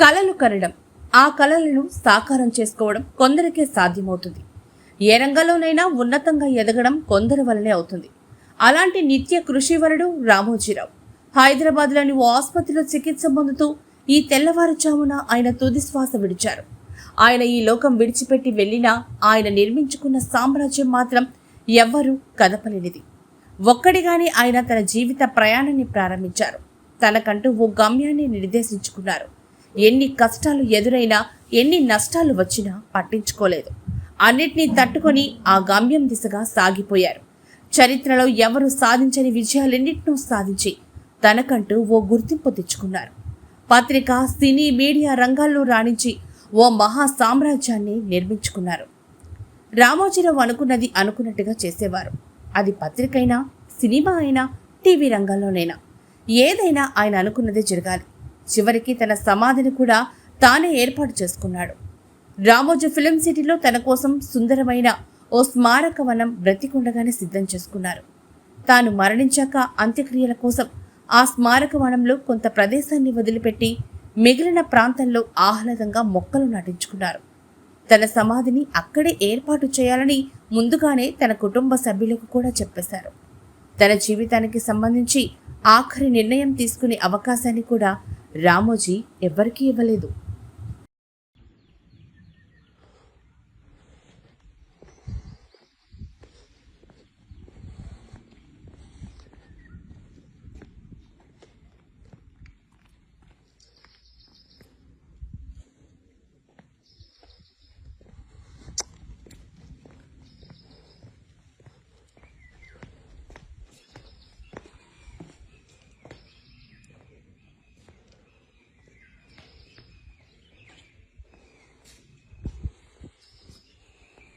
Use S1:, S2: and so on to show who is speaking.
S1: కలలు కనడం ఆ కలలను సాకారం చేసుకోవడం కొందరికే సాధ్యమవుతుంది. ఏ రంగంలోనైనా ఉన్నతంగా ఎదగడం కొందరి వల్లనే అవుతుంది. అలాంటి నిత్య కృషివరుడు రామోజీరావు. హైదరాబాద్లోని ఓ ఆసుపత్రిలో చికిత్స పొందుతూ ఈ తెల్లవారుజామున ఆయన తుది శ్వాస విడిచారు. ఆయన ఈ లోకం విడిచిపెట్టి వెళ్ళినా ఆయన నిర్మించుకున్న సామ్రాజ్యం మాత్రం ఎవ్వరూ కదపలేనిది. ఒక్కడిగానే ఆయన తన జీవిత ప్రయాణాన్ని ప్రారంభించారు. తనకంటూ ఓ గమ్యాన్ని నిర్దేశించుకున్నారు. ఎన్ని కష్టాలు ఎదురైనా ఎన్ని నష్టాలు వచ్చినా పట్టించుకోలేదు. అన్నిటినీ తట్టుకొని ఆ గమ్యం దిశగా సాగిపోయారు. చరిత్రలో ఎవరు సాధించని విజయాలెన్నింటినో సాధించి తనకంటూ ఓ గుర్తింపు తెచ్చుకున్నారు. పత్రిక సినీ మీడియా రంగాల్లో రాణించి ఓ మహా సామ్రాజ్యాన్ని నిర్మించుకున్నారు. రామోజీరావు అనుకున్నది అనుకున్నట్టుగా చేసేవారు. అది పత్రికైనా సినిమా అయినా టీవీ రంగంలోనైనా ఏదైనా ఆయన అనుకున్నదే జరగాలి. చివరికి తన సమాధిని కూడా తానే ఏర్పాటు చేసుకున్నాడు. రామోజీ ఫిలిం సిటీలో తన కోసం సుందరమైన ఓ స్మారక వనం బ్రతికుండగానే సిద్ధం చేసుకున్నారు. తాను మరణించాక అంత్యక్రియల కోసం ఆ స్మారక వనంలో కొంత ప్రదేశాన్ని వదిలిపెట్టి మిగిలిన ప్రాంతంలో ఆహ్లాదంగా మొక్కలు నాటించుకున్నారు. తన సమాధిని అక్కడే ఏర్పాటు చేయాలని ముందుగానే తన కుటుంబ సభ్యులకు కూడా చెప్పేశారు. తన జీవితానికి సంబంధించి ఆఖరి నిర్ణయం తీసుకునే అవకాశాన్ని కూడా రామోజీ ఎవ్వరికీ ఇవ్వలేదు.